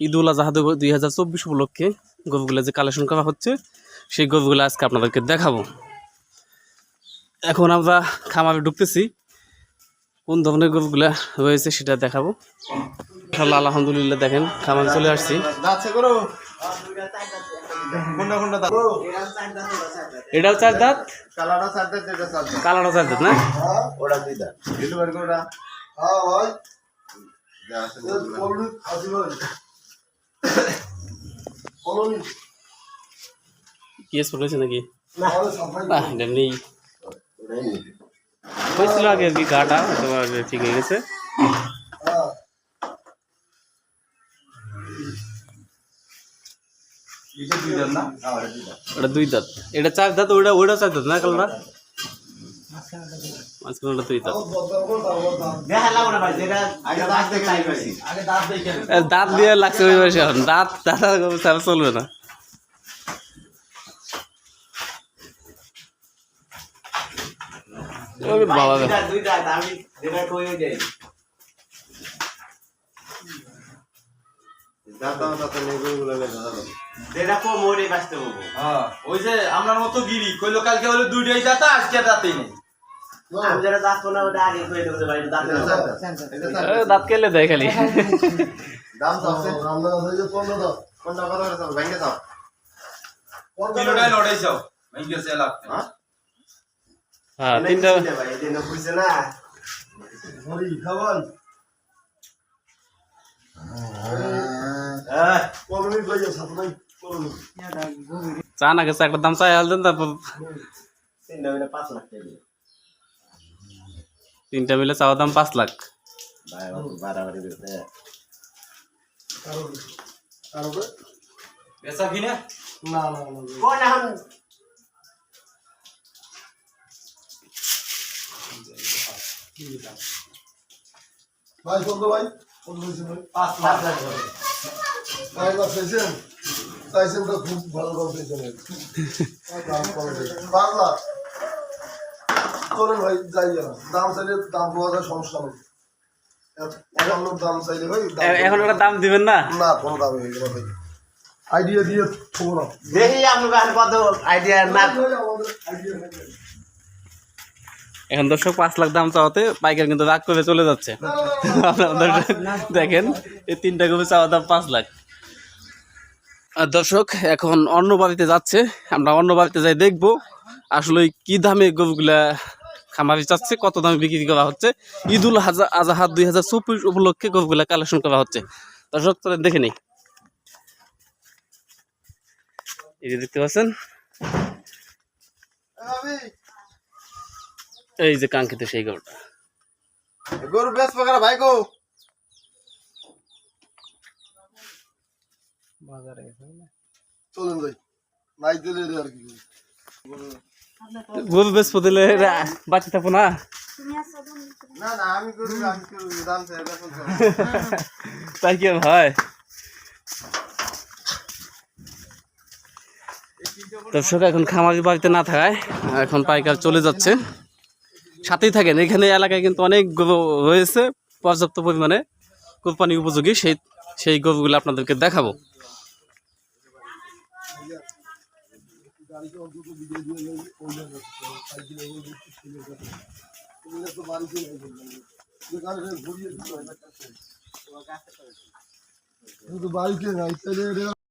ঈদুল আজহা দুই হাজার চব্বিশ উপলক্ষে গরুগুলো যে কালেকশন করা হচ্ছে সেই গরুগুলো আজকে আপনাদেরকে দেখাবো। এখন আমরা খামারে ঢুকতেছি। কোন ধরনের গরুগুলা রয়েছে সেটা দেখাবো। ইনশাল্লাহ আলহামদুলিল্লাহ দেখেন খামারে চলে আসছি। এটাও চার দাঁত? কালারও চার না? ওটা দুই দাঁত দিতে পারব ওটা হ্যাঁ ভাই যা আছে বলব। কলমি আসি ভাই কলমি কেস পড়েছে নাকি আমাদের সাফাই না এটা নেই ওটাই নিবি। হয়েছিল আগে আর কি গাটা তোমার ঠিক হয়ে গেছে হ্যাঁ এটা দুই দাঁত না হ্যাঁ ওটা দুই দাঁত ওটা দুই দাঁত এটা চার দাঁত ওটা ওইটা চার দাঁত না কালারটা মাঝখানে ওটা দুই দাঁত দিয়ে লাগছে ওই বয়সে এখন। দাঁত দাঁত চলবে না। বাবা দাঁত দাঁত নেই, গরুগুলো নেই, দাঁত দাও। হ্যাঁ, ওই যে আপনার মতো গিরি কইলো কালকে হলো দুইটাই দাতা আজকে দাঁতেই নেই। দাঁত। এটা চার এ, দাঁত। দাঁত কেলে দেয় খালি দাম তো আছে। রান্না হয়ে যায় পনেরো দাম কোনটা কত করে দাও? ভেঙে দাও। কিলোটাই লড়াই চাও ভেঙে গেছে লাগতে হ্যাঁ? হ্যাঁ তিনটা হরি খাবাই কলমি ভাই সাফাই কলমি চা না গেছে একটা দাম চাই আলতেন তারপর তিনটা মিলে চাওয়ার দাম পাঁচ লাখ বাড়াবাড়ি কারণ পেশা কিনে? না না না ভাই ভাই? ভাই? পাঁচ লাখ। পাঁচ লাখ চাইছেন চাইছেন তো খুব ভালো দাম দাম কম চাইছেন। পাঁচ লাখ। চলেন ভাই যাই দাম চাইলে দাম পাওয়া যায় সমস্যা নেই দাম চাইলে ভাই এখন একটা দাম দিবেন না না কোনো দাম হয়ে গেল ভাই আইডিয়া দিয়ে থবো না দেখি আপনার কত আইডিয়া না ভাই, আমাদের আইডিয়া নেই। এখন দর্শক পাঁচ লাখ দাম চাওয়াতে পাইকার কিন্তু রাগ করে চলে যাচ্ছে আপনাদের দেখেন এই তিনটা গরু চাওয়া দাম পাঁচ লাখ আর দর্শক এখন অন্য বাড়িতে যাচ্ছে আমরা অন্য বাড়িতে যাই দেখব আসলে কি দামে গরুগুলা খামারি চাচ্ছে কত দামে বিক্রি করা হচ্ছে। ঈদুল হাজা আজাহার দুই হাজার চব্বিশ উপলক্ষে গরুগুলা কালেকশন করা হচ্ছে। দর্শক তোরা দেখে নেই। এই যে দেখতে পাচ্ছেন? এই যে কাঙ্ক্ষিত সেই গরুটা। গরু বেশ পাকারা ভাই গো। বাজারে চলেন ভাই নাই দিলে আর কি গরু বেশ দিলে বাঁচি থাকব না। তাই কি হয়? দর্শক এখন খামারি বাড়িতে না থাকায় এখন পাইকার চলে যাচ্ছে। সাথেই থাকেন এখানে এলাকায় কিন্তু অনেক গরু রয়েছে পর্যাপ্ত পরিমাণে কোরবানি উপযোগী। সেই সেই গরুগুলো আপনাদেরকে দেখাবো। গাড়িকে অন্তত বিজয় দিয়ে নেই ওই সাইকেলে ছেলে যাবে তুমি তো বাড়িতে নেই যে গাড়িটা ঘুরিয়ে দিতে হয় না শুধু বাড়িতে নাই, তাহলে